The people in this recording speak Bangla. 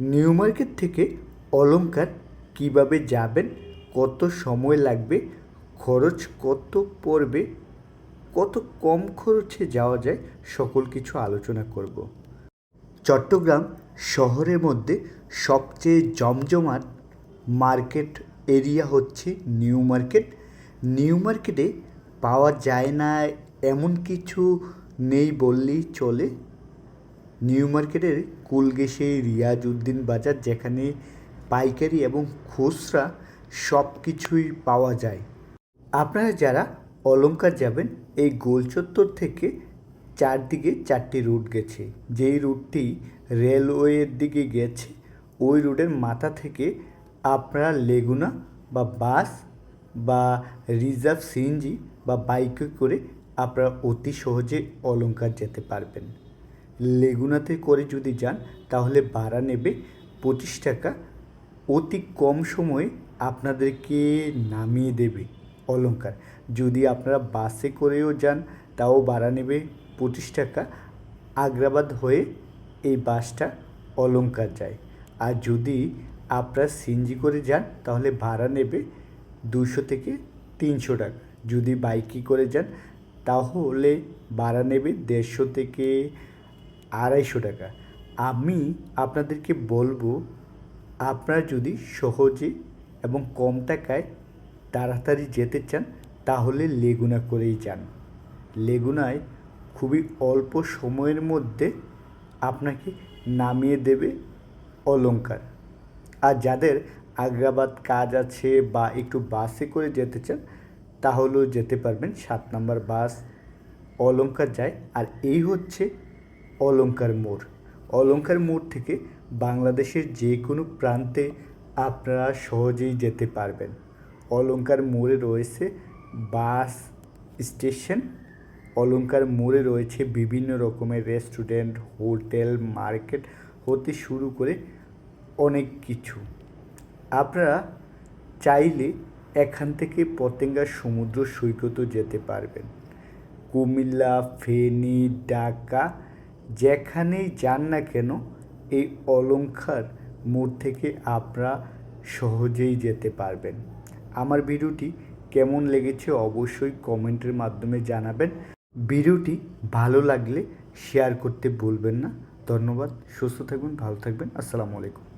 নিউ মার্কেট থেকে অলংকার কীভাবে যাবেন, কত সময় লাগবে, খরচ কত পড়বে, কত কম খরচে যাওয়া যায়, সকল কিছু আলোচনা করব। চট্টগ্রাম শহরের মধ্যে সবচেয়ে জমজমাট মার্কেট এরিয়া হচ্ছে নিউ মার্কেট। নিউ মার্কেটে পাওয়া যায় না, এমন কিছু নেই বললেই চলে। নিউ মার্কেটের কুলগেসে রিয়াজ উদ্দিন বাজার, যেখানে পাইকারি এবং খুচরা সব কিছুই পাওয়া যায়। আপনারা যারা অলংকার যাবেন, এই গোলচত্বর থেকে চারদিকে চারটি রুট গেছে। যেই রুটটি রেলওয়ের দিকে গেছে, ওই রুটের মাথা থেকে আপনারা লেগুনা বা বাস বা রিজার্ভ সিএনজি বা বাইকে করে আপনারা অতি সহজে অলংকার যেতে পারবেন। লেগুনাতে করে যদি যান, তাহলে ভাড়া নেবে পঁচিশ টাকা। অতি কম সময়ে আপনাদেরকে নামিয়ে দেবে অলংকার। যদি আপনারা বাসে করেও যান, তাও ভাড়া নেবে পঁচিশ টাকা। আগ্রাবাদ হয়ে এই বাসটা অলংকার যায়। আর যদি আপনারা সিনজি করে যান, তাহলে ভাড়া নেবে দুশো থেকে তিনশো টাকা। যদি বাইকে করে যান, তাহলে ভাড়া নেবে দেড়শো থেকে আড়াইশো টাকা। আমি আপনাদেরকে বলব, আপনারা যদি সহজে এবং কম টাকায় তাড়াতাড়ি যেতে চান, তাহলে লেগুনা করেই যান। লেগুনায় খুবই অল্প সময়ের মধ্যে আপনাকে নামিয়ে দেবে অলঙ্কার আর যাদের আগ্রাবাদ কাজ আছে বা একটু বাসে করে যেতে চান, তাহলেও যেতে পারবেন। সাত নাম্বার বাস অলঙ্কার যায়। আর এই হচ্ছে অলংকার মোড়। অলঙ্কার মোড় থেকে বাংলাদেশের যে কোনো প্রান্তে আপনারা সহজেই যেতে পারবেন। অলঙ্কার মোড়ে রয়েছে বাস স্টেশন। অলঙ্কার মোড়ে রয়েছে বিভিন্ন রকমের রেস্টুরেন্ট, হোটেল, মার্কেট হতে শুরু করে অনেক কিছু। আপনারা চাইলে এখান থেকে পতেঙ্গা সমুদ্র সৈকতও যেতে পারবেন। কুমিল্লা, ফেনী, ঢাকা যেখানেই যান না কেন, এই অলঙ্কার মোড় থেকে আপনারা সহজেই যেতে পারবেন। আমার ভিডিওটি কেমন লেগেছে অবশ্যই কমেন্টের মাধ্যমে জানাবেন। ভিডিওটি ভালো লাগলে শেয়ার করতে ভুলবেন না। ধন্যবাদ। সুস্থ থাকবেন ভালো থাকবেন। আসসালামু আলাইকুম।